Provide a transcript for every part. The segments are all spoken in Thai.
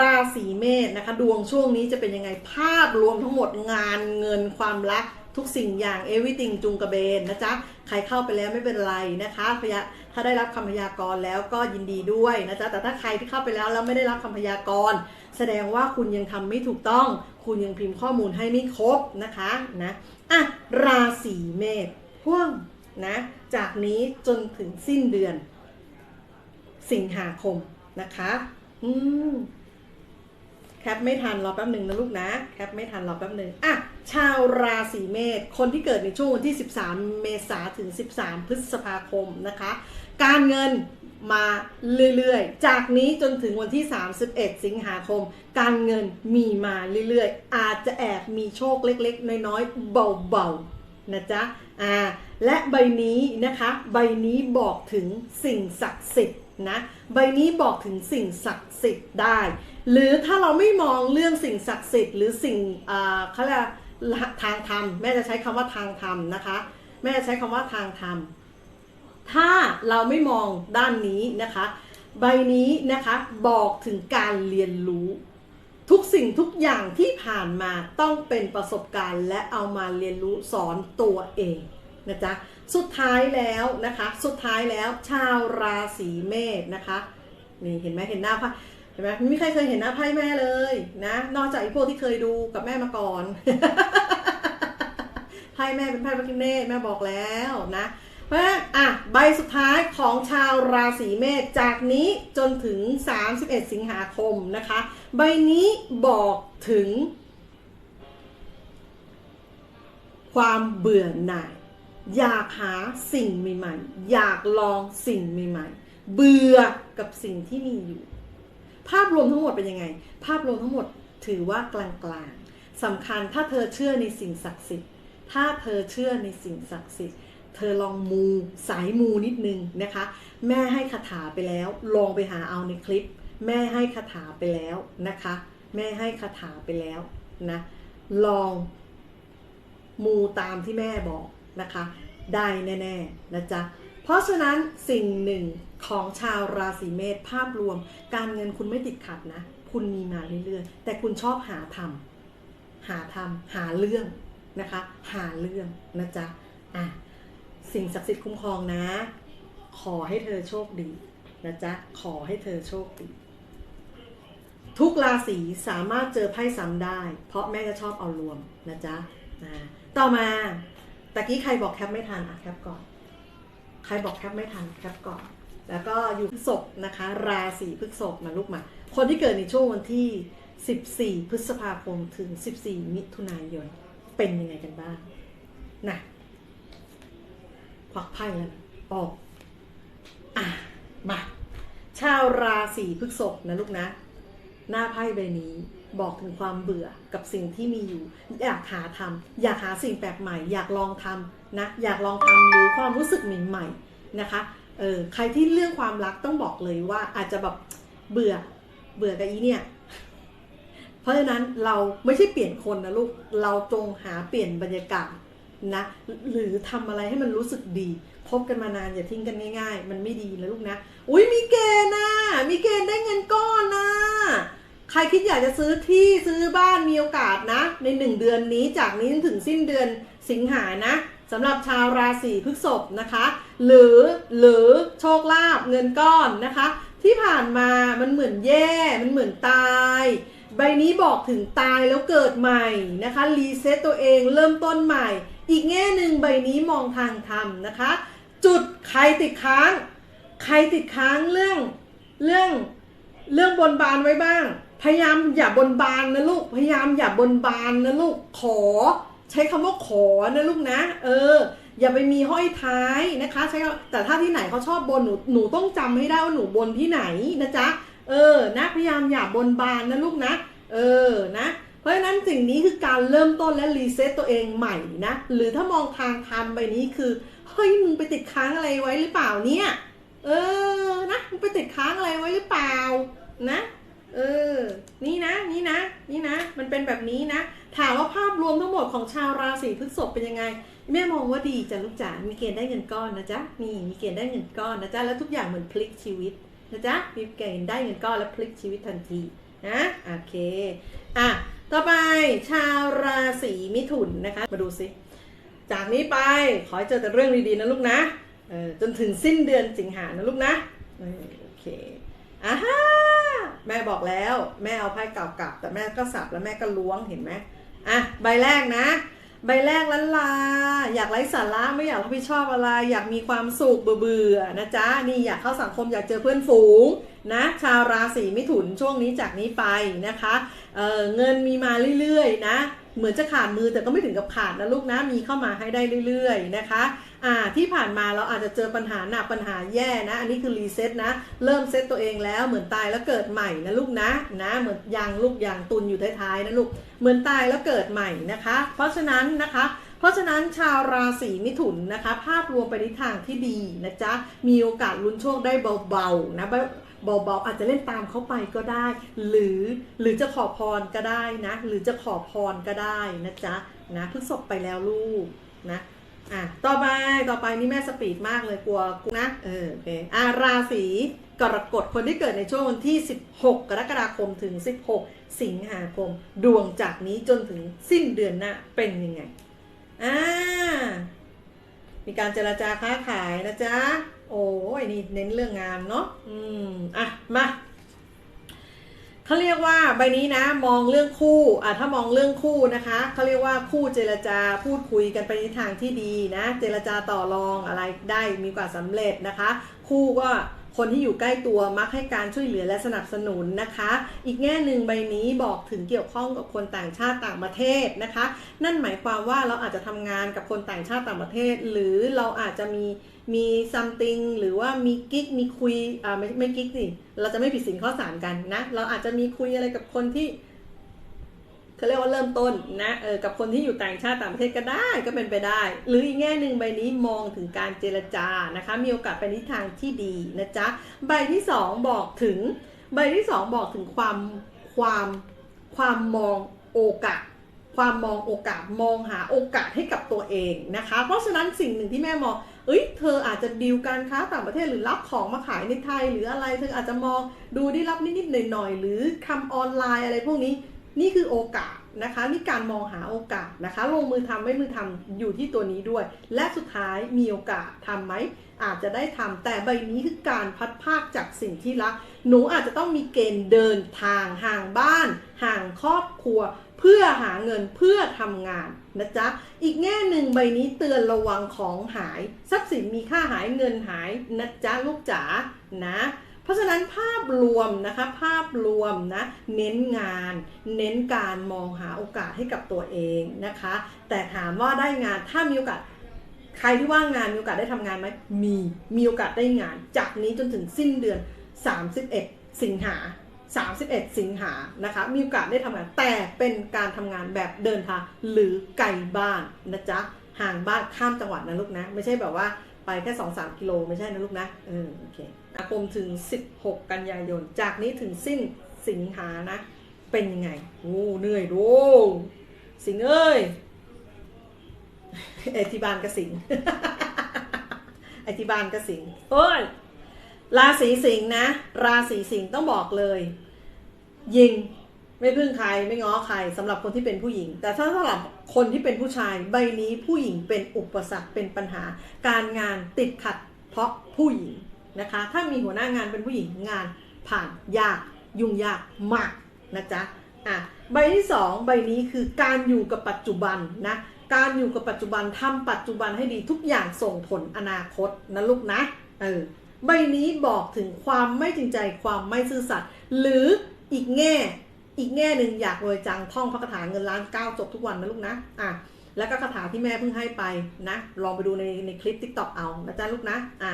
ราศีเมษนะคะ ดวงช่วงนี้จะเป็นยังไงภาพรวมทั้งหมดงานเงินความรักทุกสิ่งอย่าง everything จุงกระเบนนะจ๊ะ ใครเข้าไปแล้วไม่เป็นไรนะคะพยาถ้าได้รับคำพยากรณ์แล้วก็ยินดีด้วยนะจ๊ะ แต่ถ้าใครที่เข้าไปแล้วแล้วไม่ได้รับคำพยากรณ์ แสดงว่าคุณยังทำไม่ถูกต้อง คุณยังพิมพ์ข้อมูลให้ไม่ครบนะคะนะอะราศีเมษพ่วงนะจากนี้จนถึงสิ้นเดือน สิงหาคมนะคะ อืม แคปไม่ทันรอแป๊บหนึ่งนะลูกนะ แคปไม่ทันรอแป๊บหนึ่งอะ ชาวราศีเมษ คนที่เกิดในช่วงวันที่ 13 เมษาถึง 13 พฤษภาคมนะคะ การเงินมาเรื่อยๆ จากนี้จนถึงวันที่ 31 สิงหาคม การเงินมีมาเรื่อยๆ อาจจะแอบมีโชคเล็กๆ น้อยๆ เบาๆ นะจ๊ะ อ่า และใบนี้นะคะ ใบนี้บอกถึงสิ่งศักดิ์สิทธิ์นะ ใบนี้บอกถึงสิ่งศักดิ์สิทธิ์ได้ หรือถ้าเราไม่มองเรื่องสิ่งศักดิ์สิทธิ์หรือสิ่งอ่าเขาเรียกทางธรรมแม่จะใช้คำว่าทางธรรมนะคะ แม่จะใช้คำว่าทางธรรมถ้าเราไม่มองด้านนี้นะคะ ใบนี้นะคะบอกถึงการเรียนรู้ ทุกสิ่งทุกอย่างที่ผ่านมาต้องเป็นประสบการณ์ และเอามาเรียนรู้สอนตัวเองนะจ๊ะสุดท้ายแล้วนะคะ สุดท้ายแล้วชาวราศีเมษนะคะนี่เห็นไหมเห็นหน้าพ่เห็นไหมไม่มีใครเคยเห็นหน้าไพ่แม่เลยนะ นอกจากไอ้พวกที่เคยดูกับแม่มาก่อนไพ่แม่เป็นไพ่พระกินเนตแม่บอกแล้วนะ เพราะฉะนั้นอะใบสุดท้ายของชาวราศีเมษจากนี้จนถึง 31 สิงหาคมนะคะ ใบนี้บอกถึง ความเบื่อหน่ายอยากหาสิ่งใหม่ๆ อยากลองสิ่งใหม่ๆ เบื่อกับสิ่งที่มีอยู่ ภาพรวมทั้งหมดเป็นยังไง ภาพรวมทั้งหมดถือว่ากลางๆสำคัญถ้าเธอเชื่อในสิ่งศักดิ์สิทธิ์ ถ้าเธอเชื่อในสิ่งศักดิ์สิทธิ์ เธอลองมูสายมูนิดนึงนะคะ แม่ให้คาถาไปแล้ว ลองไปหาเอาในคลิป แม่ให้คาถาไปแล้วนะคะ แม่ให้คาถาไปแล้วนะ ลองมูตามที่แม่บอกนะคะ ได้แน่ๆนะจ๊ะ เพราะฉะนั้นสิ่งหนึ่ง ของชาวราศีเมษภาพรวม การเงินคุณไม่ติดขัดนะ คุณมีมาเรื่อยๆ แต่คุณชอบหาทำหาทำหาเรื่องนะคะ หาเรื่องนะจ๊ะอะสิ่งศักดิ์สิทธิ์คุ้มครองนะ ขอให้เธอโชคดีนะจ๊ะขอให้เธอโชคดีทุกราศีสามารถเจอไพ่ซ้ำได้ เพราะแม่จะชอบเอารวมนะจ๊ะต่อมาตะกี้ใครบอกแคปไม่ทันอะแคปก่อน ใครบอกแคปไม่ทันแคปก่อน แล้วก็อยู่พฤษภนะคะ ราศีพฤษภมาลูกมา คนที่เกิดในช่วงวันที่ 14 พฤษภาคมถึง 14 มิถุนายน เป็นยังไงกันบ้างนะควักไพ่แล้วออกอะมาชาวราศีพฤษภนะลูกนะ หน้าไพ่ใบนี้บอกถึงความเบื่อกับสิ่งที่มีอยู่ อยากหาทำอยากหาสิ่งแปลกใหม่ อยากลองทำนะ อยากลองทำหรือความรู้สึกใหม่ๆนะคะ เออใครที่เรื่องความรักต้องบอกเลยว่าอาจจะแบบเบื่อเบื่อกับอีเนี่ย เพราะฉะนั้นเราไม่ใช่เปลี่ยนคนนะลูก เราจงหาเปลี่ยนบรรยากาศนะ หรือทำอะไรให้มันรู้สึกดีพบกันมานานอย่าทิ้งกันง่ายๆ มันไม่ดีนะลูกนะ อุ้ยมีเกณฑ์นะ มีเกณฑ์ได้เงินก้อนนะ ใครคิดอยากจะซื้อที่ซื้อบ้านมีโอกาสนะ ในหนึ่งเดือนนี้จากนี้ถึงสิ้นเดือนสิงหานะสำหรับชาวราศีพฤษภนะคะ หรือหรือโชคลาภเงินก้อนนะคะ ที่ผ่านมามันเหมือนแย่มันเหมือนตาย ใบนี้บอกถึงตายแล้วเกิดใหม่นะคะรีเซ็ตตัวเองเริ่มต้นใหม่ อีกแง่หนึ่งใบนี้มองทางธรรมนะคะ จุดใครติดค้าง ใครติดค้างเรื่องเรื่องเรื่องบนบานไว้บ้าง พยายามอย่าบนบานนะลูกพยายามอย่าบนบานนะลูกขอ ใช้คำว่าขอนะลูกนะ เออ อย่าไปมีห้อยท้ายนะคะ ใช้แต่ถ้าที่ไหนเขาชอบบนหนูหนูต้องจำให้ได้ว่าหนูบนที่ไหนนะจ๊ะเออนะพยายามอย่าบนบานนะลูกนะ เออนะ เพราะฉะนั้นสิ่งนี้คือการเริ่มต้นและรีเซ็ตตัวเองใหม่นะ หรือถ้ามองทางธรรมใบนี้คือเฮ้ยมึงไปติดค้างอะไรไว้หรือเปล่าเนี่ยเออนะมึงไปติดค้างอะไรไว้หรือเปล่านะเออ นี่นะ นี่นะ นี่นะ มันเป็นแบบนี้นะ ถามว่าภาพรวมทั้งหมดของชาวราศีพฤษภเป็นยังไง แม่มองว่าดีจ้ะลูกจ๋า มีเกณฑ์ได้เงินก้อนนะจ๊ะนี่มีเกณฑ์ได้เงินก้อนนะจ๊ะ แล้วทุกอย่างเหมือนพลิกชีวิตนะจ๊ะ มีเกณฑ์ได้เงินก้อนและพลิกชีวิตทันทีนะโอเค อะ ต่อไปชาวราศีมิถุนนะคะ มาดูสิจากนี้ไปขอให้เจอแต่เรื่องดีๆนะลูกนะเออจนถึงสิ้นเดือนสิงหานะลูกนะโอเคอ่าฮะแม่บอกแล้ว แม่เอาไพ่เก่ากลับ แต่แม่ก็สับแล้วแม่ก็ล้วงเห็นไหมอะใบแรกนะ ใบแรกลันลา อยากไร้สาระไม่อยากรับผิดชอบอะไร อยากมีความสุขเบื่อๆนะจ๊ะนี่อยากเข้าสังคมอยากเจอเพื่อนฝูงนะชาวราศีมิถุนช่วงนี้จากนี้ไปนะคะเเงินมีมาเรื่อยๆนะ เหมือนจะขาดมือแต่ก็ไม่ถึงกับขาดนะลูกนะมีเข้ามาให้ได้เรื่อยๆนะคะอ่าที่ผ่านมาเราอาจจะเจอปัญหาหนักปัญหาแย่นะ อันนี้คือรีเซ็ตนะ เริ่มเซ็ตตัวเองแล้วเหมือนตายแล้วเกิดใหม่นะลูกนะนะเหมือนยางลูกยางตุนอยู่ท้ายๆนะลูกเหมือนตายแล้วเกิดใหม่นะคะ เพราะฉะนั้นนะคะเพราะฉะนั้นชาวราศีมิถุนนะคะ ภาพรวมไปในทางที่ดีนะจ๊ะมีโอกาสลุ้นโชคได้เบาๆนะ เบาๆอาจจะเล่นตามเขาไปก็ได้ หรือหรือจะขอพรก็ได้นะ หรือจะขอพรก็ได้นะจ๊ะนะพิ่งศพไปแล้วลูกนะอะต่อไปต่อไปนี่แม่สปีดมากเลยกลัวกูนะเออโอเคอะราศีกรกฎคนที่เกิดในช่วงวันที่ 16 กรกฎาคมถึง 16 สิงหาคม ดวงจากนี้จนถึงสิ้นเดือนหน้าเป็นยังไงอ่ามีการเจราจาค้าขายนะจ๊ะ โอ้ยนี่เน้นเรื่องงานเนาะอืมอะมาเขาเรียกว่าใบนี้นะมองเรื่องคู่อะถ้ามองเรื่องคู่นะคะเขาเรียกว่าคู่เจรจาพูดคุยกันไปในทางที่ดีนะ เจรจาต่อรองอะไรได้มีกว่าสำเร็จนะคะ คู่ก็คนที่อยู่ใกล้ตัวมักให้การช่วยเหลือและสนับสนุนนะคะ อีกแง่หนึ่งใบนี้บอกถึงเกี่ยวข้องกับคนต่างชาติต่างประเทศนะคะ นั่นหมายความว่าเราอาจจะทำงานกับคนต่างชาติต่างประเทศ หรือเราอาจจะมี มีซัมติงหรือว่ามีกิ๊กมีคุยอ่าไม่ไม่กิ๊กสิเราจะไม่ผิดสินข้อสามกันนะ เราอาจจะมีคุยอะไรกับคนที่เขาเรียกว่าเริ่มต้นนะเออกับคนที่อยู่ต่างชาติต่างประเทศก็ได้ก็เป็นไปได้ หรืออีกแง่หนึ่งใบนี้มองถึงการเจรจานะคะ มีโอกาสไปในทิศทางที่ดีนะจ๊ะใบที่สองบอกถึง ใบที่สองบอกถึงความความความมองโอกาสความมองโอกาสมองหาโอกาสให้กับตัวเองนะคะ เพราะฉะนั้นสิ่งหนึ่งที่แม่มอง เอ้ยเธออาจจะดีลการค้าต่างประเทศหรือรับของมาขายในไทย หรืออะไรเธออาจจะมองดูได้รับนิดๆหน่อยๆหรือทำออนไลน์อะไรพวกนี้ นี่คือโอกาสนะคะนี่การมองหาโอกาสนะคะ ลงมือทำไม่มือทำอยู่ที่ตัวนี้ด้วย และสุดท้ายมีโอกาสทำไหมอาจจะได้ทำแต่ใบนี้คือการพัดภาคจากสิ่งที่รัก หนูอาจจะต้องมีเกณฑ์เดินทางห่างบ้าน ห่างครอบครัว เพื่อหาเงินเพื่อทำงาน นะจ๊ะ อีกแง่หนึ่งใบนี้เตือนระวังของหาย ทรัพย์สินมีค่าหายเงินหายนะจ๊ะลูกจ๋านะ เพราะฉะนั้นภาพรวมนะคะ ภาพรวมนะ เน้นงาน เน้นการมองหาโอกาสให้กับตัวเองนะคะ แต่ถามว่าได้งานถ้ามีโอกาสใครที่ว่างงานมีโอกาสได้ทำงานไหมมีมีโอกาสได้งาน จากนี้จนถึงสิ้นเดือน 31 สิงหา 31 สิงหานะคะ มีโอกาสได้ทำงานแต่เป็นการทำงานแบบเดินทางหรือไกลบ้านนะจ๊ะ ห่างบ้านข้ามจังหวัดนะลูกนะ ไม่ใช่แบบว่าไปแค่ 2-3 กิโลไม่ใช่นะลูกนะเออโอเคอาคมถึง 16 กันยายน จากนี้ถึงสิ้นสิงหานะ เป็นยังไงโอ้เหนื่อยดูสิงเอ้ยเอที่บ้านกสิงไอที่บ้านกสิงเฮ้ยราศีสิงห์นะ ราศีสิงห์ต้องบอกเลย ยิงไม่พึ่งใครไม่ง้อใครสำหรับคนที่เป็นผู้หญิง แต่ถ้าสำหรับคนที่เป็นผู้ชายใบนี้ผู้หญิงเป็นอุปสรรคเป็นปัญหา การงานติดขัดเพราะผู้หญิงนะคะ ถ้ามีหัวหน้างานเป็นผู้หญิงงานผ่านยากยุ่งยากมากนะจ๊ะอะใบที่สองใบนี้คือการอยู่กับปัจจุบันนะการอยู่กับปัจจุบันทำปัจจุบันให้ดีทุกอย่างส่งผลอนาคตนะลูกนะเออใบนี้บอกถึงความไม่จริงใจความไม่ซื่อสัตย์หรือ อีกแง่ อีกแง่หนึ่งอยากรวยจังท่องพระคาถาเงินล้านเก้าจบทุกวันนะลูกนะอะแล้วก็คาถาที่แม่เพิ่งให้ไปนะ ลองไปดูในในคลิปติ๊กต็อกเอานะจ๊ะลูกนะอะ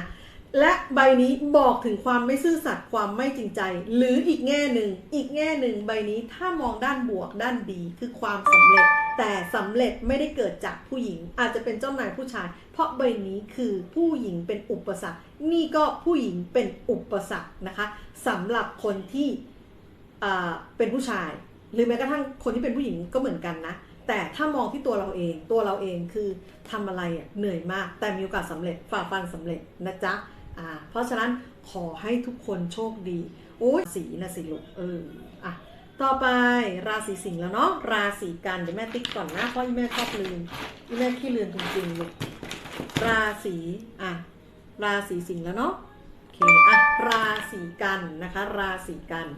และใบนี้บอกถึงความไม่ซื่อสัตย์ความไม่จริงใจ หรืออีกแง่หนึ่ง อีกแง่หนึ่งใบนี้ถ้ามองด้านบวกด้านดีคือความสำเร็จ แต่สำเร็จไม่ได้เกิดจากผู้หญิง อาจจะเป็นเจ้านายผู้ชาย เพราะใบนี้คือผู้หญิงเป็นอุปสรรค นี่ก็ผู้หญิงเป็นอุปสรรคนะคะสำหรับคนที่ เป็นผู้ชาย หรือแม้กระทั่งคนที่เป็นผู้หญิงก็เหมือนกันนะ แต่ถ้ามองที่ตัวเราเองตัวเราเองคือทำอะไรเหนื่อยมาก แต่มีโอกาสสำเร็จฝ่าฟันสำเร็จนะจ๊ะอ่าเพราะฉะนั้นขอให้ทุกคนโชคดีโอ้ยสีนะสิลูกเอออะต่อไปราศีสิงห์แล้วเนาะราศีกันเดี๋ยวแม่ติ๊กก่อนนะเพราะแม่ชอบลืมแม่ขี้ลืมจริงๆลูกราศีอะราศีสิงห์แล้วเนาะโอเคอะราศีกันนะคะ ราศีกัน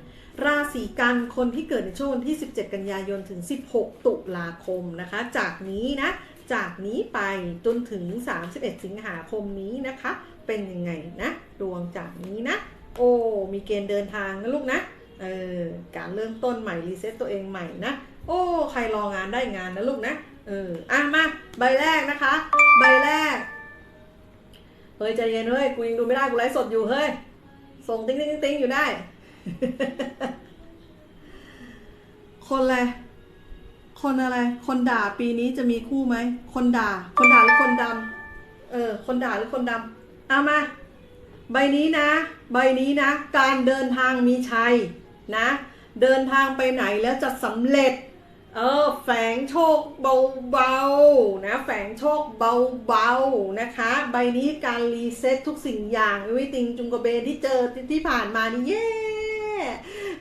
ราศีกันคนที่เกิดในช่วงวันที่ 17 กันยายนถึง 16 ตุลาคมนะคะ จากนี้นะ จากนี้ไปจนถึง 31 สิงหาคมนี้นะคะ เป็นยังไงนะ ดวงจากนี้นะ โอ้ มีเกณฑ์เดินทางนะลูกนะ เออ การเริ่มต้นใหม่ รีเซ็ตตัวเองใหม่นะ โอ้ ใครรองานได้งานนะลูกนะ เออ อะมา ใบแรกนะคะ ใบแรก เฮ้ยใจเย็นเฮ้ย กูยังดูไม่ได้ กูไลฟ์สดอยู่เฮ้ย ส่งติ๊งติ๊งติ๊งติ๊งอยู่ได้ คนอะไร คนอะไร คนด่าปีนี้จะมีคู่ไหม คนด่า คนด่าหรือคนดำ เออ คนด่าหรือคนดำ เอามา ใบนี้นะ ใบนี้นะ การเดินทางมีชัยนะ เดินทางไปไหนแล้วจะสำเร็จ เออ แฝงโชคเบาๆนะ แฝงโชคเบาๆนะคะ ใบนี้การรีเซ็ตทุกสิ่งอย่างวิติงจุงกระเบนที่เจอที่ผ่านมานี่เย่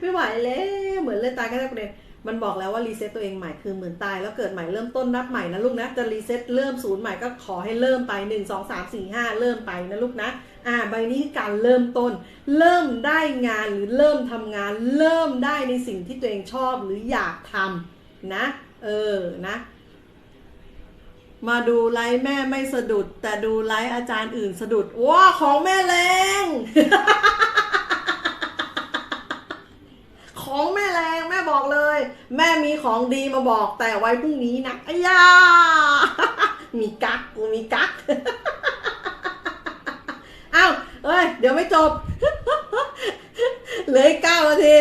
ไม่ไหวแล้วเหมือนเล่นตายกันได้ประเด็นมันบอกแล้วว่ารีเซ็ตตัวเองใหม่คือเหมือนตายแล้วเกิดใหม่เริ่มต้นนับใหม่นะลูกนะจะรีเซ็ตเริ่มศูนย์ใหม่ก็ขอให้เริ่มไป 1 2 3 4 5 เริ่มไปนะลูกนะอ่าใบนี้คือการเริ่มต้น เริ่มได้งานหรือเริ่มทำงาน เริ่มได้ในสิ่งที่ตัวเองชอบหรืออยากทำนะเออนะมาดูไลฟ์แม่ไม่สะดุด แต่ดูไลฟ์อาจารย์อื่นสะดุดว้าของแม่แรง ของแม่แรงแม่บอกเลย แม่มีของดีมาบอกแต่ไว้พรุ่งนี้นะอ้ยามีกักกูมีกักอ้าวเอ้ย เดี๋ยวไม่จบเหลือเก้านาที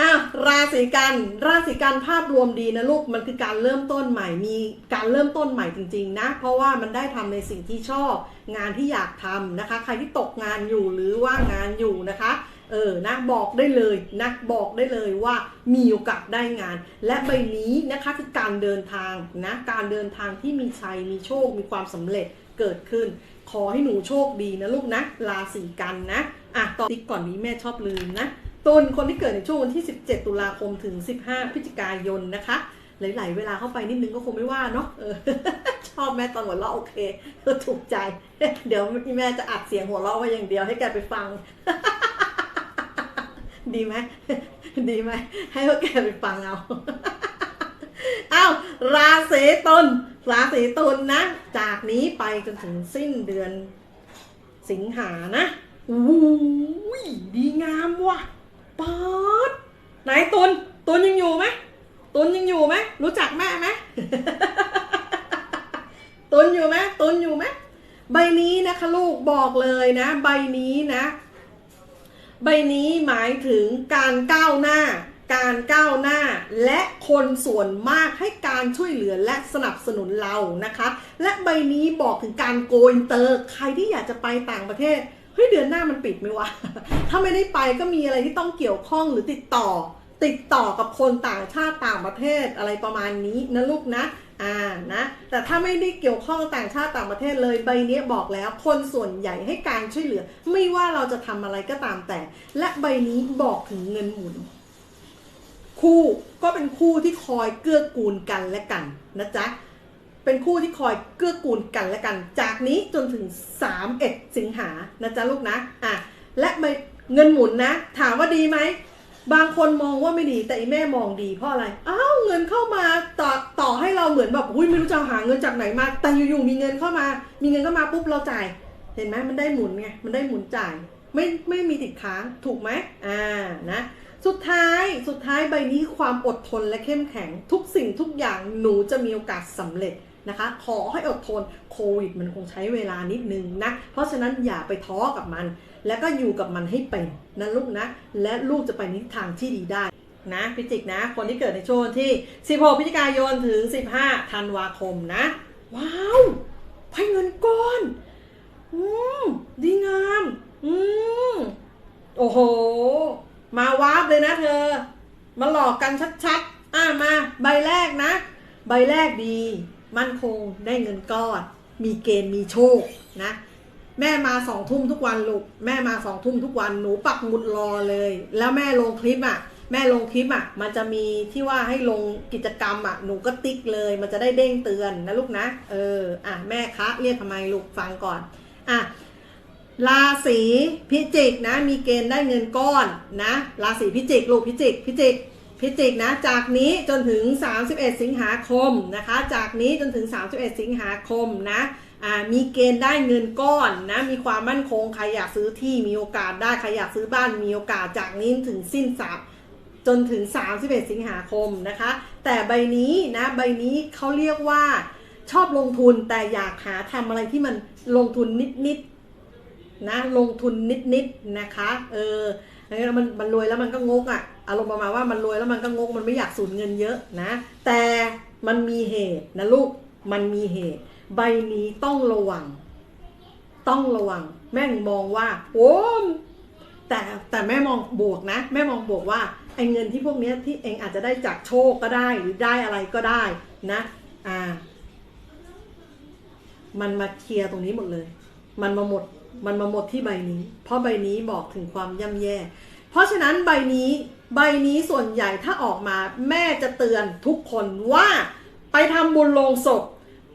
อ้าวราศีกัน ราศีกันภาพรวมดีนะลูกมันคือการเริ่มต้นใหม่ มีการเริ่มต้นใหม่จริง ๆ นะ เพราะว่ามันได้ทำในสิ่งที่ชอบ งานที่อยากทำนะคะ ใครที่ตกงานอยู่หรือว่างงานอยู่นะคะ เออนะบอกได้เลยนะบอกได้เลยว่ามีโอกาสได้งาน และใบนี้นะคะคือการเดินทางนะการเดินทางที่มีชัยมีโชคมีความสำเร็จเกิดขึ้น ขอให้หนูโชคดีนะลูกนะราศีกันนะอะต่อนที่ก่อนนี้แม่ชอบลืมนะตุลคนที่เกิดในช่วงวันที่ 17 ตุลาคมถึง 15 พฤศจิกายนนะคะหลายๆเวลาเข้าไปนิดนึงก็คงไม่ว่าเนาะเออชอบแม่ตอนหัวเราะโอเคก็ถูกใจ เดี๋ยวแม่จะอัดเสียงหัวเราะไว้อย่างเดียวให้แกไปฟัง ดีไหมดีไหมให้พวกแกไปฟังเอาเอ้าราศีตุลราศีตุลนะ จากนี้ไปจนถึงสิ้นเดือนสิงหานะอุ้ยดีงามว่ะป๊าดไหนตุลตุลยังอยู่ไหมตุลยังอยู่ไหมรู้จักแม่ไหมตุนอยู่ไหมตุนอยู่ไหมใบนี้นะคะลูกบอกเลยนะ ใบนี้นะ ใบนี้หมายถึงการก้าวหน้า การก้าวหน้า และคนส่วนมากให้การช่วยเหลือและสนับสนุนเรานะคะ และใบนี้บอกถึงการโกอินเตอร์ ใครที่อยากจะไปต่างประเทศเฮ้ยเดือนหน้ามันปิดไหมวะ ถ้าไม่ได้ไปก็มีอะไรที่ต้องเกี่ยวข้องหรือติดต่อ ติดต่อกับคนต่างชาติต่างประเทศอะไรประมาณนี้นะลูกนะ อ่านะแต่ถ้าไม่ได้เกี่ยวข้องต่างชาติต่างประเทศเลยใบนี้บอกแล้วคนส่วนใหญ่ให้การช่วยเหลือ ไม่ว่าเราจะทำอะไรก็ตามแต่ และใบนี้บอกถึงเงินหมุน คู่ก็เป็นคู่ที่คอยเกื้อกูลกันและกันนะจ๊ะเป็นคู่ที่คอยเกื้อกูลกันและกัน จากนี้จนถึง31สิงหานะจ๊ะลูกนะอะและใบเงินหมุนนะ ถามว่าดีไหม บางคนมองว่าไม่ดีแต่อีแม่มองดีเพราะอะไร อ้าวเงินเข้ามาต่อต่อให้เราเหมือนแบบอุ้ยไม่รู้จะหาเงินจากไหนมา แต่อยู่ๆมีเงินเข้ามา มีเงินเข้ามาปุ๊บเราจ่าย เห็นไหมมันได้หมุนไง มันได้หมุนจ่าย ไม่ไม่มีติดค้างถูกไหมอ่านะ สุดท้ายสุดท้ายใบนี้ความอดทนและเข้มแข็ง ทุกสิ่งทุกอย่างหนูจะมีโอกาสสำเร็จ นะคะ ขอให้อดทนโควิดมันคงใช้เวลานิดนึงนะ เพราะฉะนั้นอย่าไปท้อกับมัน แล้วก็อยู่กับมันให้เป็นนะลูกนะ และลูกจะไปในทิทางที่ดีได้นะพิจิกนะ คนที่เกิดในช่วงที่ 16พฤศจิกายนถึง 15ธันวาคมนะ ว้าวไพ่เงินก้อน อืมดีงาม อืมโอ้โห มาวาร์ปเลยนะเธอ มาหลอกกันชัดๆ อะมา ใบแรกนะ ใบแรกดี มั่นคงได้เงินก้อนมีเกณฑ์มีโชคนะแม่มาสองทุ่มทุกวันลูกแม่มาสองทุ่มทุกวันหนูปักหมุดรอเลย แล้วแม่ลงคลิปอะ แม่ลงคลิปอะ มันจะมีที่ว่าให้ลงกิจกรรมอะหนูก็ติ๊กเลย มันจะได้เด้งเตือนนะลูกนะเอออะแม่คะเรียกทำไมลูกฟังก่อนอะราศีพิจิกนะ มีเกณฑ์ได้เงินก้อนนะราศีพิจิกลูกพิจิกพิจิก พิจิกนะจากนี้จนถึง 31 สิงหาคมนะคะ จากนี้จนถึง 31 สิงหาคมนะมีเกณฑ์ได้เงินก้อนนะมีความมั่นคงใครอยากซื้อที่มีโอกาสได้ใครอยากซื้อบ้านมีโอกาสจากนี้ถึงสิ้นสัปจนถึง 31 สิงหาคมนะคะ แต่ใบนี้นะใบนี้เขาเรียกว่าชอบลงทุนแต่อยากหาทำอะไรที่มันลงทุนนิดๆนะลงทุนนิดๆนะคะเออแล้วมันมันรวยแล้วมันก็งกอะ่ะ อารมณ์ประมาณว่ามันรวยแล้วมันก็งกมันไม่อยากสูญเงินเยอะนะ แต่มันมีเหตุนะลูกมันมีเหตุ ใบนี้ต้องระวัง ต้องระวัง แม่งมองว่าโอ้แต่แต่แม่มองบวกนะ แม่มองบวกว่าไอ้เงินที่พวกเนี้ยที่เองอาจจะได้จากโชคก็ได้หรือได้อะไรก็ได้นะอ่า มันมาเคลียร์ตรงนี้หมดเลย มันมาหมดมันมาหมดที่ใบนี้ เพราะใบนี้บอกถึงความย่ำแย่ เพราะฉะนั้นใบนี้ ใบนี้ส่วนใหญ่ถ้าออกมาแม่จะเตือนทุกคนว่าไปทำบุญโลงศพ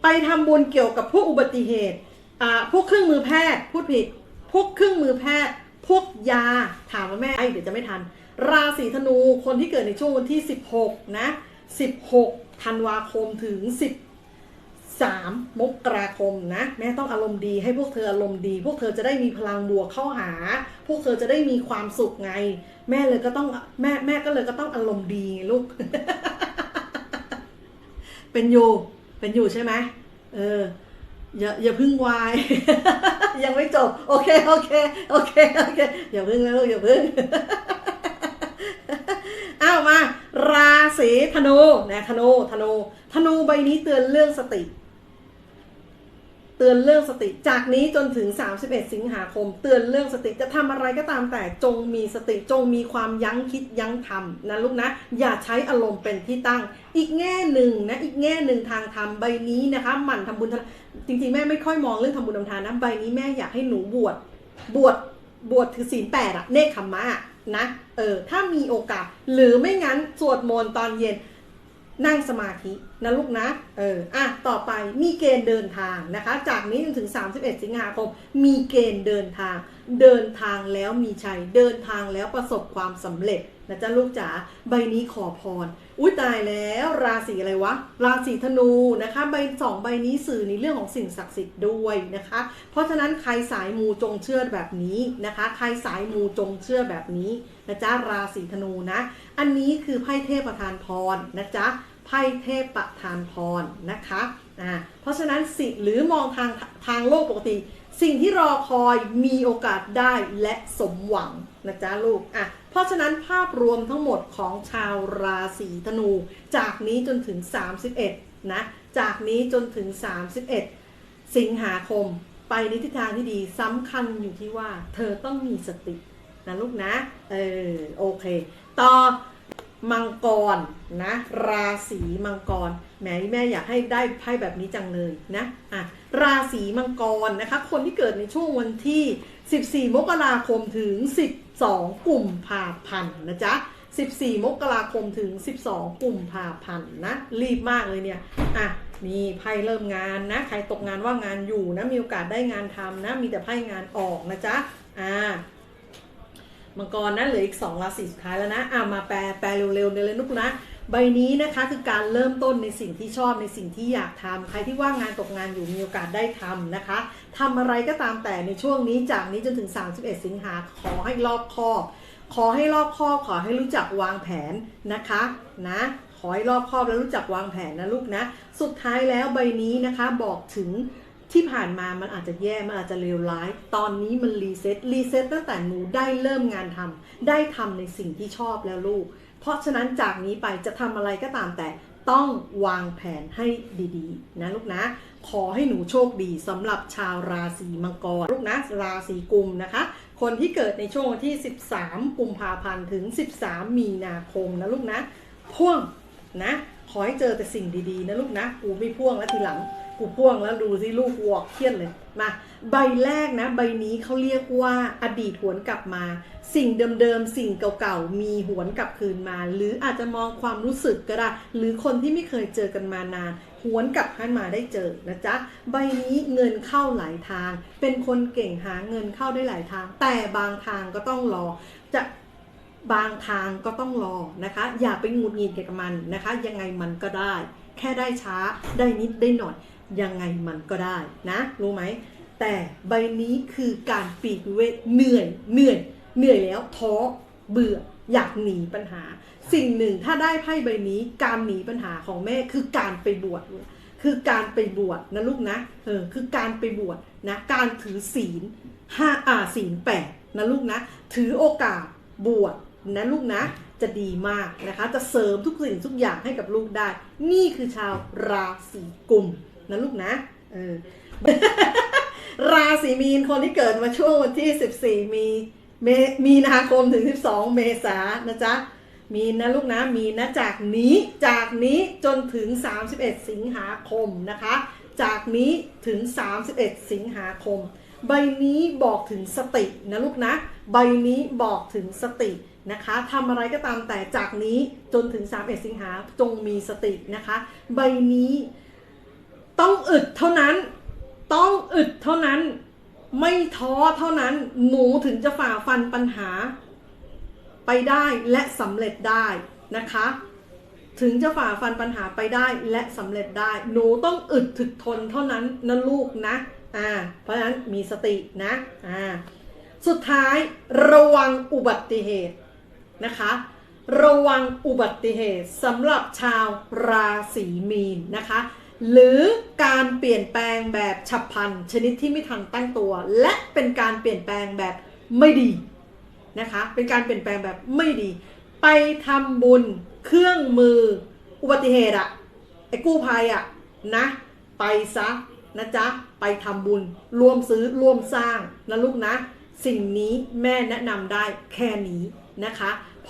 ไปทำบุญเกี่ยวกับพวกอุบัติเหตุอ่าพวกเครื่องมือแพทย์พูดผิด พวกเครื่องมือแพทย์ พวกยาถามว่าแม่ไอ้เดี๋ยวจะไม่ทัน ราศีธนูคนที่เกิดในช่วงวันที่ 16 นะ 16ธันวาคมถึง 10 สามมกราคมนะ แม่ต้องอารมณ์ดีให้พวกเธออารมณ์ดี พวกเธอจะได้มีพลังบวกเข้าหา พวกเธอจะได้มีความสุขไง แม่เลยก็ต้องแม่แม่ก็เลยก็ต้องอารมณ์ดีลูก เป็นอยู่เป็นอยู่ใช่ไหมเอออย่าอย่าพึ่งวาย ยังไม่จบ โอเคโอเคโอเคโอเคอย่าพึ่งนะลูกอย่าพึ่งอ้าวมา ราศีธนูนะธนูธนูธนูใบนี้เตือนเรื่องสติ เตือนเรื่องสติ จากนี้จนถึง 31 สิงหาคม เตือนเรื่องสติจะทำอะไรก็ตามแต่จงมีสติจงมีความยั้งคิดยั้งทำนะลูกนะ อย่าใช้อารมณ์เป็นที่ตั้ง อีกแง่หนึ่งนะอีกแง่หนึ่งทางธรรมใบนี้นะคะหมั่นทำบุญจริงๆ แม่ไม่ค่อยมองเรื่องทำบุญทำทานนะใบนี้แม่อยากให้หนูบวชบวชบวชถือศีลแปดอะเนคขมมะอะนะเออถ้ามีโอกาส หรือไม่งั้นสวดมนต์ตอนเย็นนั่งสมาธิ นะลูกนะ เออ อะ ต่อไป มีเกณฑ์เดินทางนะคะ จากนี้จนถึง 31 สิงหาคม มีเกณฑ์เดินทาง เดินทางแล้วมีชัย เดินทางแล้วประสบความสำเร็จนะจ๊ะลูกจ๋า ใบนี้ขอพร อุ้ยตายแล้วราศีอะไรวะ ราศีธนูนะคะ ใบสองใบนี้สื่อในเรื่องของสิ่งศักดิ์สิทธิ์ด้วยนะคะ เพราะฉะนั้นใครสายมูจงเชื่อแบบนี้นะคะ ใครสายมูจงเชื่อแบบนี้นะจ๊ะราศีธนูนะ อันนี้คือไพ่เทพประธานพรนะจ๊ะ ไพ่เทพประธานพรนะคะอ่าเพราะฉะนั้นสิหรือมองทางทางโลกปกติ สิ่งที่รอคอยมีโอกาสได้และสมหวังนะจ๊ะลูกอะเพราะฉะนั้นภาพรวมทั้งหมดของชาวราศีธนู จากนี้จนถึง 31นะจากนี้จนถึง 31 สิงหาคมไปในทิศทางที่ดีสำคัญอยู่ที่ว่า เธอต้องมีสตินะลูกนะ เออโอเค ต่อ มังกรนะราศีมังกรแหมแม่อยากให้ได้ไพ่แบบนี้จังเลยนะอะราศีมังกรนะคะ คนที่เกิดในช่วงวันที่ 14 มกราคมถึง 12กุมภาพันธ์นะจ๊ะ 14 มกราคมถึง 12กุมภาพันธ์นะรีบมากเลยเนี่ยอะนี่ไพ่เริ่มงานนะ ใครตกงานว่างงานอยู่นะมีโอกาสได้งานทำนะ มีแต่ไพ่งานออกนะจ๊ะอ่า มังกรนะเหลืออีก 2 ราศีสุดท้ายแล้วนะอ่ามาแปลแปลเร็วๆเลยลูกนะ ใบนี้นะคะคือการเริ่มต้นในสิ่งที่ชอบในสิ่งที่อยากทำใครที่ว่างงานตกงานอยู่มีโอกาสได้ทำนะคะทำอะไรก็ตามแต่ในช่วงนี้จากนี้จนถึง 31 สิงหาขอให้รอบคอบ ขอให้รอบคอบขอให้รู้จักวางแผนนะคะนะขอให้รอบคอบแล้วรู้จักวางแผนนะลูกนะ สุดท้ายแล้วใบนี้นะคะบอกถึง ที่ผ่านมามันอาจจะแย่ มันอาจจะเลวร้าย ตอนนี้มันรีเซ็ต รีเซ็ตตั้งแต่หนูได้เริ่มงานทำได้ทำในสิ่งที่ชอบแล้วลูก เพราะฉะนั้นจากนี้ไปจะทำอะไรก็ตามแต่ต้องวางแผนให้ดีๆ นะลูกนะ ขอให้หนูโชคดีสำหรับชาวราศีมังกรลูกนะ ราศีกุมนะคะ คนที่เกิดในช่วงวันที่ 13 กุมภาพันธ์ถึง 13 มีนาคมนะลูกนะ พ่วงนะ ขอให้เจอแต่สิ่งดีๆ นะลูกนะ กูไม่พ่วงแล้วทีหลัง กูพ่วงแล้วดูสิลูกวอกเครียดเลยมาใบแรกนะ ใบนี้เขาเรียกว่าอดีตหวนกลับมา สิ่งเดิมๆ สิ่งเก่าๆ มีหวนกลับคืนมา หรืออาจจะมองความรู้สึกก็ได้ หรือคนที่ไม่เคยเจอกันมานานหวนกลับให้นมาได้เจอนะจ๊ะใบนี้เงินเข้าหลายทาง เป็นคนเก่งหาเงินเข้าได้หลายทาง แต่บางทางก็ต้องรอจะบางทางก็ต้องรอนะคะ อย่าไปงุดหงิดกับมันนะคะ ยังไงมันก็ได้ แค่ได้ช้าได้นิดได้หน่อย ยังไงมันก็ได้นะ รู้ไหม แต่ใบนี้คือการปีกเวกเหนื่อยเหนื่อย เหนื่อยแล้วท้อเบื่ออยากหนีปัญหา สิ่งหนึ่งถ้าได้ไพ่ใบนี้การหนีปัญหาของแม่คือการไปบวชคือการไปบวชนะลูกนะเออคือการไปบวชนะการถือศีลห้าอ่าศีลแปดนะลูกนะ ถือโอกาสบวชนะลูกนะจะดีมากนะคะ จะเสริมทุกสิ่งทุกอย่างให้กับลูกได้ นี่คือชาวราศีกุม นะลูกนะเออราศีมีนคนที่เกิดมาช่วงวันที่ 14 มีเมมีนาคมถึง 12 เมษานนะจ๊ะ มีนะลูกนะ มีนะจากนี้จากนี้จนถึง 31 สิงหาคมนะคะ จากนี้ถึง 31 สิงหาคม ใบนี้บอกถึงสตินะลูกนะ ใบนี้บอกถึงสตินะคะทำอะไรก็ตามแต่จากนี้จนถึง 31 สิงหาจงมีสตินะคะ ใบนี้ ต้องอึดเท่านั้น ต้องอึดเท่านั้น ไม่ท้อเท่านั้น หนูถึงจะฝ่าฟันปัญหา ไปได้และสำเร็จได้นะคะ ถึงจะฝ่าฟันปัญหาไปได้และสำเร็จได้ หนูต้องอึดถึกทนเท่านั้นนะลูกนะ อ่า เพราะฉะนั้นมีสตินะ อ่า สุดท้ายระวังอุบัติเหตุนะคะระวังอุบัติเหตุสำหรับชาวราศีมีนนะคะ หรือการเปลี่ยนแปลงแบบฉับพลันชนิดที่ไม่ทันตั้งตัว และเป็นการเปลี่ยนแปลงแบบไม่ดีนะคะ เป็นการเปลี่ยนแปลงแบบไม่ดี ไปทำบุญเครื่องมืออุบัติเหตุอะไอ้กู้ภัยอะนะ ไปซะนะจ๊ะ ไปทำบุญร่วมซื้อร่วมสร้างนะลูกนะ สิ่งนี้แม่แนะนำได้แค่นี้นะคะ